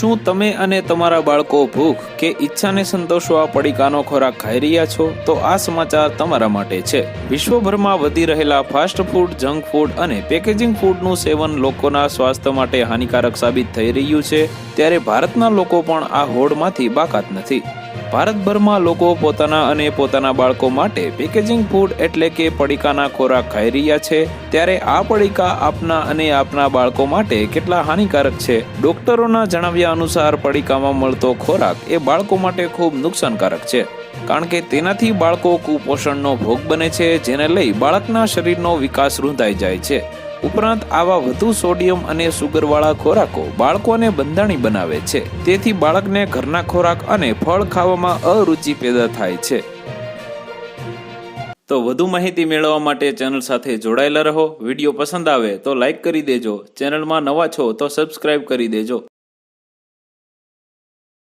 શું તમે અને તમારા બાળકો ભૂખ કે ઈચ્છાને સંતોષવા પડીકાનો ખોરાક ખાઈ રહ્યા છો? તો આ સમાચાર તમારા માટે છે. વિશ્વભરમાં વધી રહેલા ફાસ્ટ ફૂડ, જંક ફૂડ અને પેકેજિંગ ફૂડનું સેવન લોકોના સ્વાસ્થ્ય માટે હાનિકારક સાબિત થઈ રહ્યું છે. ત્યારે ભારતના લોકો પણ આ હોડમાંથી બાકાત નથી. ભારતભરમાં લોકો પોતાના અને પોતાના બાળકો માટે પેકેજિંગ ફૂડ એટલે કે પડીકાના ખોરાક ખાઈ રહ્યા છે. ત્યારે આ પડીકા આપના અને આપના બાળકો માટે કેટલા હાનિકારક છે. ડોક્ટરોના જણાવ્યા અનુસાર પડીકામાં મળતો ખોરાક એ બાળકો માટે ખૂબ નુકસાનકારક છે. કારણ કે તેનાથી બાળકો કુપોષણનો ભોગ બને છે, જેને લઈ બાળકના શરીરનો વિકાસ રૂંધાઈ જાય છે. ઉપરાંત આવા વધુ સોડિયમ અને સુગરવાળા ખોરાકો બાળકોને બંધાણી બનાવે છે. તેથી બાળકને ઘરના ખોરાક અને ફળ ખાવામાં અરુચિ પેદા થાય છે. તો વધુ માહિતી મેળવવા માટે ચેનલ સાથે જોડાયેલા રહો. વીડિયો પસંદ આવે તો લાઇક કરી દેજો. ચેનલમાં નવા છો તો સબસ્ક્રાઇબ કરી દેજો.